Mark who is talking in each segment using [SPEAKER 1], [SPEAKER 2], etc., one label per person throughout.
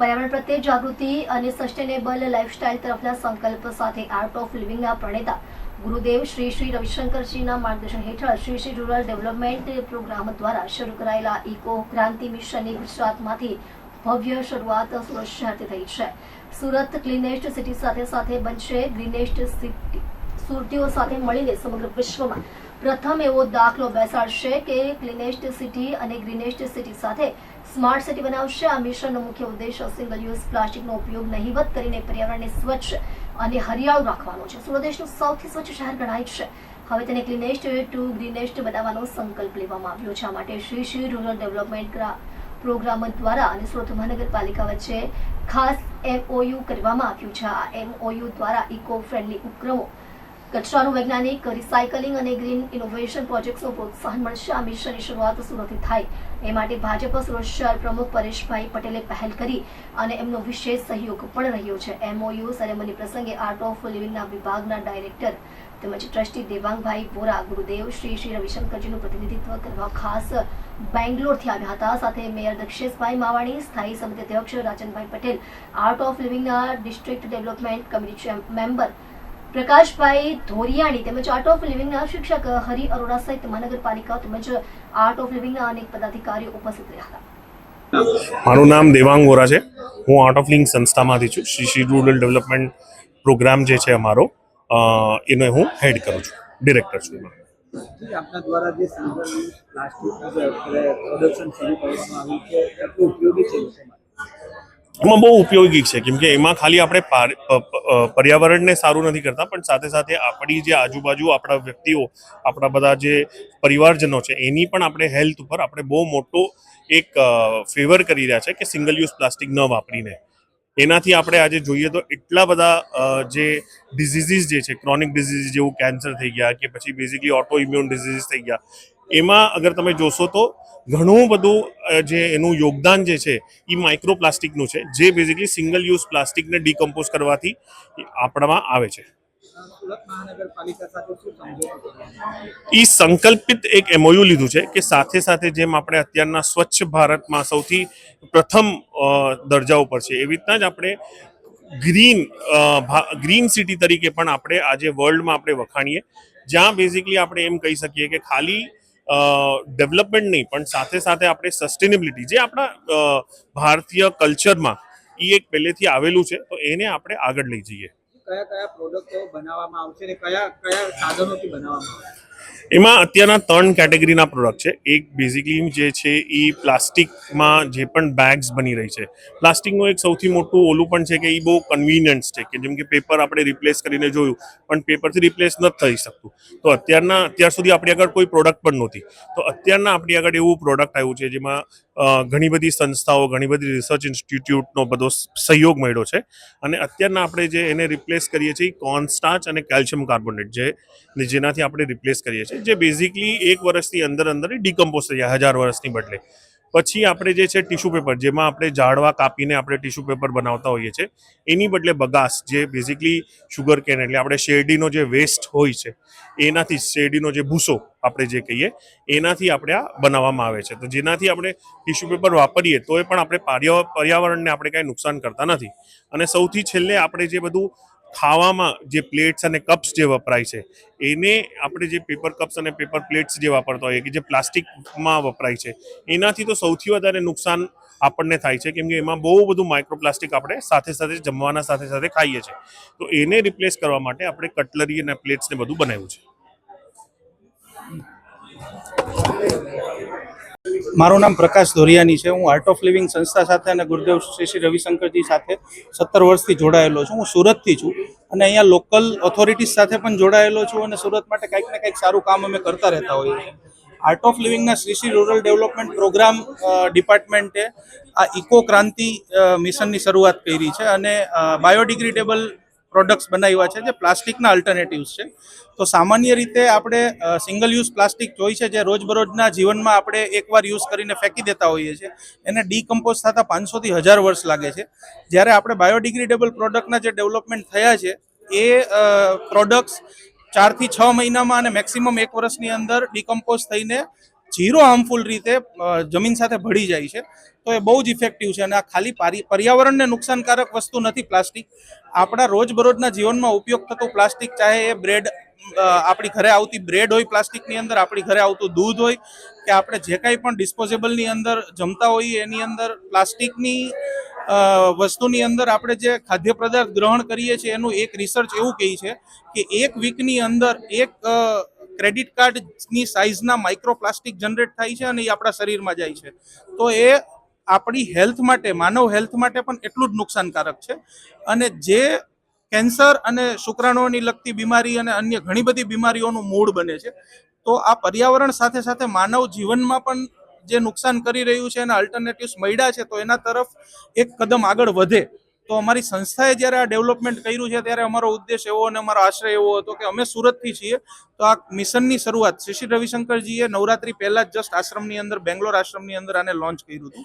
[SPEAKER 1] પર્યાવરણ પ્રત્યે જાગૃતિ અને સસ્ટેનેબલ લાઇફસ્ટાઇલ તરફના સંકલ્પ સાથે આર્ટ ઓફ લિવિંગના પ્રણેતા ગુરુદેવ શ્રી શ્રી રવિશંકરજીના માર્ગદર્શન હેઠળ Shri Shri rural development programme દ્વારા શરૂ કરાયેલા ઇકો ક્રાંતિ મિશનની ગુજરાતમાંથી ભવ્ય શરૂઆત સુરત શહેરથી થઈ છે. સુરત ક્લીનેસ્ટ સિટી સાથે સાથે બનશે. ગ્રીનેસ્ટ સિટી સુરતીઓ સાથે મળીને સમગ્ર વિશ્વમાં પ્રથમ એવો દાખલો બેસાડશે કે ક્લીનેસ્ટ સિટી અને ગ્રીનેસ્ટ સિટી સાથે સ્માર્ટ સિટી બનાવશે. આ મિશનનો મુખ્ય ઉદ્દેશ સિંગલ યુઝ પ્લાસ્ટિકનો ઉપયોગ નહીવત કરીને પર્યાવરણને સ્વચ્છ અને હરિયાળું રાખવાનો છે. સુરત દેશનું સૌથી સ્વચ્છ શહેર ગણાય છે. હવે તેને ક્લીનેસ્ટ ટુ ગ્રીનેસ્ટ બનાવવાનો સંકલ્પ લેવામાં આવ્યો છે. આ માટે Shri Shri rural development programme દ્વારા અને સુરત મહાનગરપાલિકા વચ્ચે ખાસ એમઓયુ કરવામાં આવ્યું છે. આ એમઓયુ દ્વારા ઇકો ફ્રેન્ડલી ઉપક્રમો કચરાનું વૈજ્ઞાનિક રિસાયકલિંગ અને ગ્રીન ઇનોવેશન પ્રોજેક્ટ્સનું પ્રોત્સાહન મળશે. આ મિશનની શરૂઆત સુરતથી થાય. એ માટે ભાજપ સુરત શહેર પ્રમુખ પરેશભાઈ પટેલે પહેલ કરી અને એમનો વિશેષ સહયોગ પણ રહ્યો છે. એમઓયુ સેરેમની પ્રસંગે આર્ટ ઓફ લિવિંગના વિભાગના ડાયરેક્ટર તેમજ ટ્રસ્ટી દેવાંગભાઈ વોરા, ગુરુદેવ શ્રી શ્રી રવિશંકરજીનું પ્રતિનિધિત્વ કરવા ખાસ બેંગ્લોરથી આવ્યા હતા. સાથે મેયર દક્ષેશભાઈ માવાણી, સ્થાયી સમિતિ અધ્યક્ષ Rajanbhai Patel art of લિવિંગના district development committee member Prakashbhai Dhoriyani તેમજ આર્ટ ઓફ લિવિંગના શિક્ષક હરિ અરોરા સહિત મહાનગરપાલિકા તેમજ આર્ટ ઓફ લિવિંગના અનેક પદાધિકારીઓ ઉપસ્થિત રહ્યા હતા.
[SPEAKER 2] મારું નામ દેવાંગ વોરા છે. હું આર્ટ ઓફ લિવિંગ સંસ્થામાંથી છું. Shri Shri rural development programme જે છે અમારો એને હું હેડ કરું છું. ડિરેક્ટર છું એમાં.
[SPEAKER 3] આપના દ્વારા જે સિંગલ યુઝ પ્લાસ્ટિકનું જે પ્રોડક્શન શરૂ કરવામાં આવ્યું છે કેટલું ઉપયોગી છે? લોકો માટે
[SPEAKER 2] એમાં બહુ ઉપયોગી છે. કેમ કે એમાં ખાલી આપણે પર્યાવરણને સારું નથી કરતા, પણ સાથે સાથે આપણી જે આજુબાજુ આપણા વ્યક્તિઓ, આપણા બધા જે પરિવારજનો છે, એની પણ આપણે હેલ્થ ઉપર આપણે બહુ મોટો એક ફેવર કરી રહ્યા છે કે સિંગલ યુઝ પ્લાસ્ટિક ન વાપરીને. એનાથી આપણે આજે જોઈએ તો એટલા બધા જે ડિઝીઝીસ જે છે ક્રોનિક ડિઝીઝ જેવું કેન્સર થઈ ગયા કે પછી બેઝિકલી ઓટો ઇમ્યુન ડિઝીઝ થઈ ગયા, એમાં અગર તમે જોશો તો ઘણું બધું જે એનું યોગદાન જે છે, એ માઇક્રોપ્લાસ્ટિકનું છે, જે બેઝિકલી સિંગલ યુઝ પ્લાસ્ટિકને ડિકમ્પોઝ કરવાથી આપણામાં આવે છે? એ સંકલ્પિત એક એમઓયુ લીધું છે કે સાથે સાથે જેમ આપણે અત્યારના સ્વચ્છ ભારતમાં સૌથી પ્રથમ દરજા ઉપર છે, એવી રીતના જ આપણે ગ્રીન ગ્રીન સિટી તરીકે પણ આપણે આજે વર્લ્ડમાં આપણે વખાણીએ જ્યાં બેઝિકલી આપણે એમ કહી શકીએ કે ખાલી ડેવલપમેન્ટ નહીં, પણ સાથે સાથે આપણે સસ્ટેનેબિલિટી જે આપણા ભારતીય કલ્ચરમાં એ એક પહેલેથી આવેલું છે, તો એને આપણે આગળ લઈ જઈએ.
[SPEAKER 3] કયા કયા પ્રોડક્ટો બનાવવામાં આવશે કયા કયા સાધનોથી બનાવવામાં આવશે?
[SPEAKER 2] એમાં અત્યારના ત્રણ કેટેગરીના પ્રોડક્ટ છે. એક બેઝિકલી જે છે એ પ્લાસ્ટિકમાં જે પણ બેગ્સ બની રહી છે. પ્લાસ્ટિકનું એક સૌથી મોટું ઓલું પણ છે કે એ બહુ કન્વીનિયન્સ છે કે જેમ કે પેપર આપણે રિપ્લેસ કરીને જોયું, પણ પેપરથી રિપ્લેસ નથી થઈ શકતું. તો અત્યારના, અત્યાર સુધી આપણી આગળ કોઈ પ્રોડક્ટ પણ નહોતી. તો અત્યારના આપણી આગળ એવું પ્રોડક્ટ આવ્યું છે જેમાં ઘણી બધી સંસ્થાઓ, ઘણી બધી રિસર્ચ ઇન્સ્ટિટ્યૂટનો બધો સહયોગ મળ્યો છે. અને અત્યારના આપણે જે એને રિપ્લેસ કરીએ છીએ કોર્નસ્ટાર્ચ અને કેલ્શિયમ કાર્બોનેટ જે જેનાથી આપણે રિપ્લેસ કરીએ છીએ, જે બેઝિકલી એક વર્ષની અંદર અંદર ડિકમ્પોઝ થઈ જાય, હજાર વર્ષની બદલે. પછી આપણે જે છે ટીશ્યુ પેપર જેમાં આપણે ઝાડવા કાપીને આપણે ટીશ્યુ પેપર બનાવતા હોઈએ છીએ, એની બદલે બગાસ, જે બેઝિકલી શુગર કેન એટલે આપણે શેરડીનો જે વેસ્ટ હોય છે, એનાથી શેરડીનો જે ભૂસો આપણે જે કહીએ, એનાથી આપણે આ બનાવવામાં આવે છે. તો જેનાથી આપણે ટિશ્યુ પેપર વાપરીએ તો એ પણ આપણે પર્યા- પર્યાવરણને આપણે કાંઈ નુકસાન કરતા નથી. અને સૌથી છેલ્લે આપણે જે બધું ખાવામાં જે પ્લેટ્સ અને કપ્સ જે વપરાય છે, એને આપણે જે પેપર કપ્સ અને પેપર પ્લેટ્સ જે વાપરતા હોઈએ કે જે પ્લાસ્ટિકમાં વપરાય છે, એનાથી તો સૌથી વધારે નુકસાન આપણને થાય છે, કેમ કે એમાં બહુ બધું માઇક્રોપ્લાસ્ટિક આપણે સાથે સાથે જમવાના સાથે સાથે ખાઈએ છીએ તો એને રિપ્લેસ કરવા માટે આપણે કટલરી અને પ્લેટ્સને બધું બનાવ્યું છે.
[SPEAKER 4] મારું નામ પ્રકાશ ધોરિયાની છે. હું આર્ટ ઓફ લિવિંગ સંસ્થા સાથે અને ગુરુદેવ શ્રી શ્રી રવિશંકરજી સાથે સત્તર વર્ષથી જોડાયેલો છું. હું સુરતથી છું અને અહીંયા લોકલ ઓથોરિટીઝ સાથે પણ જોડાયેલો છું અને સુરત માટે કંઈક ને કંઈક સારું કામ અમે કરતા રહેતા હોઈએ છીએ. Art of લિવિંગના Shri Shri rural development programme ડિપાર્ટમેન્ટે આ ઇકો ક્રાંતિ મિશનની શરૂઆત કરી છે અને બાયોડિગ્રેડેબલ પ્રોડક્ટ્સ બનાવ્યા છે જે પ્લાસ્ટિકના અલ્ટરનેટિવ્સ છે. તો સામાન્ય રીતે આપણે સિંગલ યુઝ પ્લાસ્ટિક જોઈ છે જે રોજબરોજના જીવનમાં આપણે એકવાર યુઝ કરીને ફેંકી દેતા હોઈએ છીએ. એને ડીકમ્પોઝ થતાં પાંચસોથી હજાર વર્ષ લાગે છે. જ્યારે આપણે બાયોડિગ્રેડેબલ પ્રોડક્ટના જે ડેવલપમેન્ટ થયા છે, એ પ્રોડક્ટ્સ ચારથી છ મહિનામાં અને મેક્સિમમ એક વર્ષની અંદર ડીકમ્પોઝ થઈને ઝીરો હાર્મફુલ રીતે જમીન સાથે ભળી જાય છે. તો એ બહુ જ ઇફેક્ટિવ છે અને આ ખાલી પારી- પર્યાવરણને નુકસાનકારક વસ્તુ નથી પ્લાસ્ટિક. આપણા રોજબરોજના જીવનમાં ઉપયોગ થતું પ્લાસ્ટિક, ચાહે એ બ્રેડ આપણી ઘરે આવતી બ્રેડ હોય પ્લાસ્ટિકની અંદર, આપણી ઘરે આવતું દૂધ હોય, કે આપણે જે કાંઈ પણ ડિસ્પોઝેબલની અંદર જમતા હોઈએ, એની અંદર પ્લાસ્ટિકની વસ્તુની અંદર આપણે જે ખાદ્ય પદાર્થ ગ્રહણ કરીએ છીએ, એનું એક રિસર્ચ એવું કહે છે કે એક વીકની અંદર એક ક્રેડિટ કાર્ડની સાઇઝના માઇક્રોપ્લાસ્ટિક જનરેટ થાય છે અને એ આપણા શરીરમાં જાય છે. તો એ આપણી હેલ્થ માટે, માનવ હેલ્થ માટે પણ એટલું જ નુકસાનકારક છે. અને જે કેન્સર અને શુક્રાણુઓની લગતી બીમારી અને અન્ય ઘણી બધી બીમારીઓનું મૂળ બને છે, તો આ પર્યાવરણ સાથે સાથે માનવ જીવનમાં પણ જે નુકસાન કરી રહ્યું છે એના અલ્ટરનેટિવ્સ મળ્યા છે, તો એના તરફ એક કદમ આગળ વધે તો અમારી સંસ્થાએ જ્યારે આ ડેવલપમેન્ટ કર્યું છે, ત્યારે અમારો ઉદ્દેશ એવો અને અમારો આશ્રય એવો હતો કે અમે સુરતથી છીએ. તો આ મિશનની શરૂઆત શ્રી રવિશંકરજીએ નવરાત્રી પહેલાં જ જસ્ટ આશ્રમની અંદર, બેંગ્લોર આશ્રમની અંદર આને લોન્ચ કર્યું હતું.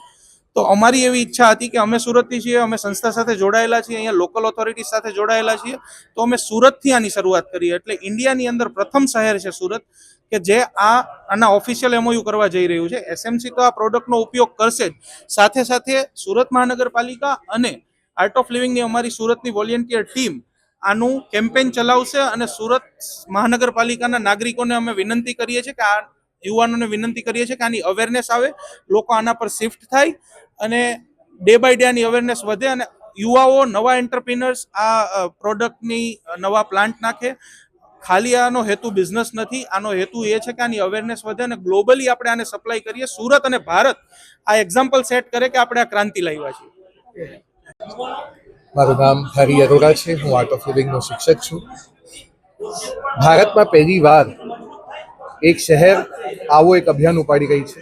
[SPEAKER 4] તો અમારી એવી ઈચ્છા હતી કે અમે સુરતથી છીએ, અમે સંસ્થા સાથે જોડાયેલા છીએ, અહીંયા લોકલ ઓથોરિટી સાથે જોડાયેલા છીએ. તો અમે સુરતથી આની શરૂઆત કરીએ એટલે ઇન્ડિયાની અંદર પ્રથમ શહેર છે સુરત, કે જે આ, આના ઓફિશિયલ એમઓયુ કરવા જઈ રહ્યું છે. એસએમસી તો આ પ્રોડક્ટનો ઉપયોગ કરશે જ. સાથે સાથે સુરત મહાનગરપાલિકા અને આર્ટ ઓફ લિવિંગની અમારી સુરતની વોલેન્ટિયર ટીમ આનું કેમ્પેન ચલાવશે અને સુરત મહાનગરપાલિકાના નાગરિકોને અમે વિનંતી કરીએ છીએ કે આ યુવાનોને વિનંતી કરીએ છીએ કે આની અવેરનેસ આવે, લોકો આના પર શિફ્ટ થાય અને ડે બાય ડે આની અવેરનેસ વધે અને યુવાઓ, નવા એન્ટરપ્રિનર્સ આ પ્રોડક્ટની નવા પ્લાન્ટ નાખે. ખાલી આનો હેતુ બિઝનેસ નથી, આનો હેતુ એ છે કે આની અવેરનેસ વધે અને ગ્લોબલી આપણે આને સપ્લાય કરીએ. સુરત અને ભારત આ એક્ઝામ્પલ સેટ કરે કે આપણે આ ક્રાંતિ લાવ્યા છીએ.
[SPEAKER 5] મારું નામ હરી અરોરા છે. હું આર્ટ ઓફ લિવિંગનો શિક્ષક છું. ભારતમાં પહેલી વાર એક શહેર આવો એક અભિયાન ઉપાડી ગઈ છે.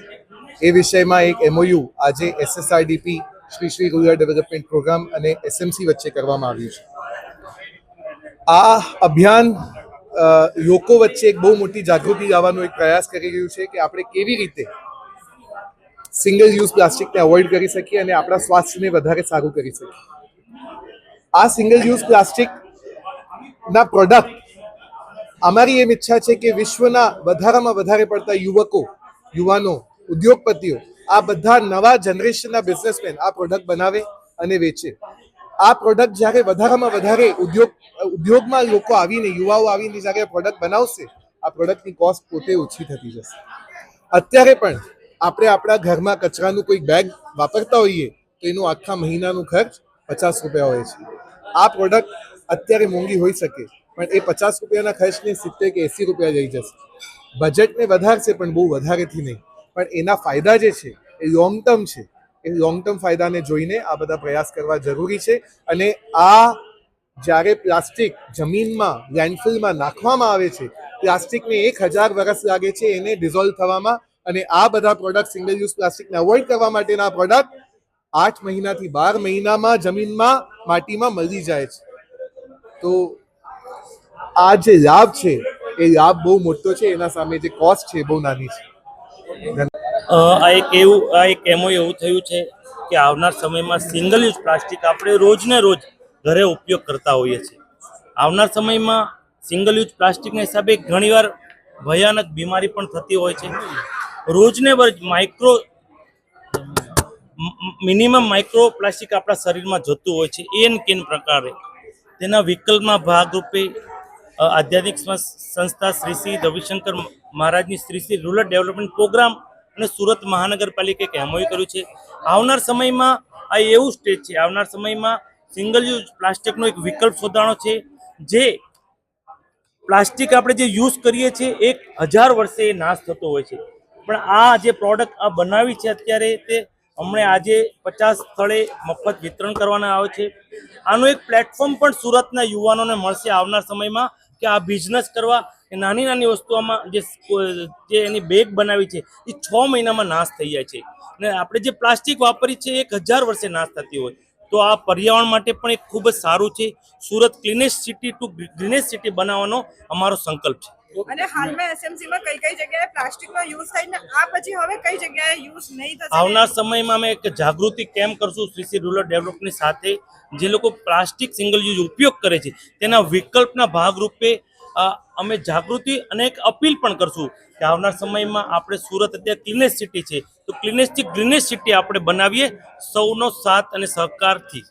[SPEAKER 5] એ વિષયમાં એક એમઓયુ આજે SSRDP Shri Shri rural development programme અને એસએમસી વચ્ચે કરવામાં આવ્યું છે. આ અભિયાન લોકો વચ્ચે એક બહુ મોટી જાગૃતિ લાવવાનો એક પ્રયાસ કરી રહ્યું છે કે આપણે કેવી રીતે સિંગલ યુઝ પ્લાસ્ટિકને અવોઇડ કરી શકીએ અને આપણા સ્વાસ્થ્યને વધારે સારું કરી શકીએ. આ સિંગલ યુઝ પ્લાસ્ટિક ના પ્રોડક્ટ અમારી એમ ઈચ્છા છે કે વિશ્વના વધારામાં વધારે પડતા યુવકો, યુવાનો, ઉદ્યોગપતિઓ આ બધા નવા જનરેશનના બિઝનેસમેન આ પ્રોડક્ટ બનાવે અને વેચે. આ પ્રોડક્ટ જ્યારે વધારામાં વધારે ઉદ્યોગ, ઉદ્યોગમાં લોકો આવીને, યુવાઓ આવીને જ્યારે પ્રોડક્ટ બનાવશે, આ પ્રોડક્ટની કોસ્ટ પોતે ઓછી થતી જશે. અત્યારે પણ આપણે આપણા ઘરમાં કચરાનું કોઈ બેગ વાપરતા હોઈએ તો એનું આખા મહિનાનું ખર્ચ પચાસ રૂપિયા હોય છે. આ પ્રોડક્ટ અત્યારે મોંઘી હોઈ શકે, પણ એ પચાસ રૂપિયાના ખર્ચને સિત્તેર કે એંસી રૂપિયા જઈ જશે. બજેટને વધારશે પણ બહુ વધારેથી નહીં. પણ એના ફાયદા જે છે, એ લોંગ ટર્મ છે. એ લોંગ ટર્મ ફાયદાને જોઈને આ બધા પ્રયાસ કરવા જરૂરી છે અને આ જ્યારે પ્લાસ્ટિક જમીનમાં લેન્ડફિલમાં નાખવામાં આવે છે, પ્લાસ્ટિકને એક હજાર વર્ષ લાગે છે, એને ડિઝોલ્વ થવામાં અને આ બધા પ્રોડક્ટ સિંગલ યુઝ પ્લાસ્ટિકને અવોઇડ કરવા માટેના પ્રોડક્ટ આઠ મહિનાથી બાર મહિનામાં જમીનમાં માટીમાં મળી જાય છે. તો આ જે લાભ છે, એ લાભ બહુ મોટો છે, એના સામે જે કોસ્ટ છે બહુ નાની છે.
[SPEAKER 6] આ એક એવું, આ એક એમો એવું થયું છે કે આવનાર સમયમાં સિંગલ યુઝ પ્લાસ્ટિક આપણે રોજને રોજ ઘરે ઉપયોગ કરતા હોઈએ છીએ. આવનાર સમયમાં સિંગલ યુઝ પ્લાસ્ટિકના હિસાબે ઘણીવાર ભયાનક બીમારી પણ થતી હોય છે. રોજને રોજ માઇક્રો મિનિમમ માઇક્રો પ્લાસ્ટિક આપણા શરીરમાં જતું હોય છે એન કેન પ્રકારે. તેના વિકલ્પમાં ભાગરૂપે આધ્યાત્મિક સંસ- સંસ્થા શ્રી શ્રી રવિશંકર મહારાજની Shri Shri rural development programme અને સુરત મહાનગરપાલિકાએ એક કર્યું છે. આવનાર સમયમાં આ એવું સ્ટેજ છે, આવનાર સમયમાં સિંગલ યુઝ પ્લાસ્ટિકનો એક વિકલ્પ શોધાણો છે, જે પ્લાસ્ટિક આપણે જે યુઝ કરીએ છીએ, એક હજાર વર્ષે નાશ થતો હોય છે. પણ આ જે પ્રોડક્ટ આ બનાવી છે અત્યારે તે અમને આજે પચાસ સ્થળે મફત વિતરણ કરવાના આવે છે. આનું એક પ્લેટફોર્મ પણ સુરતના યુવાનોને મળશે આવનાર સમયમાં કે આ બિઝનેસ કરવા એ નાની નાની વસ્તુઓમાં જે જે એની બેગ બનાવી છે એ છ મહિનામાં નાશ થઈ જાય છે. અને આપણે જે પ્લાસ્ટિક વાપરી છે એક હજાર વર્ષે નાશ થતી હોય. તો આ પર્યાવરણ માટે પણ એક ખૂબ જ સારું છે. Surat cleanest city to greenest city બનાવવાનો અમારો સંકલ્પ છે.
[SPEAKER 7] અને હાલમાં એસએમસી માં કઈ કઈ જગ્યાએ પ્લાસ્ટિકનો યુઝ થાય ને આ પછી હવે કઈ જગ્યાએ યુઝ નહીં થશે
[SPEAKER 6] આવનાર સમયમાં અમે એક જાગૃતિ કેમ્પ કરશું શ્રી શ્રી રૂરલ ડેવલપની સાથે, જે લોકો પ્લાસ્ટિક સિંગલ યુઝ ઉપયોગ કરે છે. તેના વિકલ્પના ભાગરૂપે અમે જાગૃતિ અને એક અપીલ પણ કરશું કે આવનાર સમયમાં આપણે સુરત અત્યારે ક્લીનેસ્ટ સિટી છે. તો ક્લીનેસ્ટથી ગ્રીનેસ્ટ સિટી આપણે બનાવીએ સૌનો સાથ અને સહકારથી.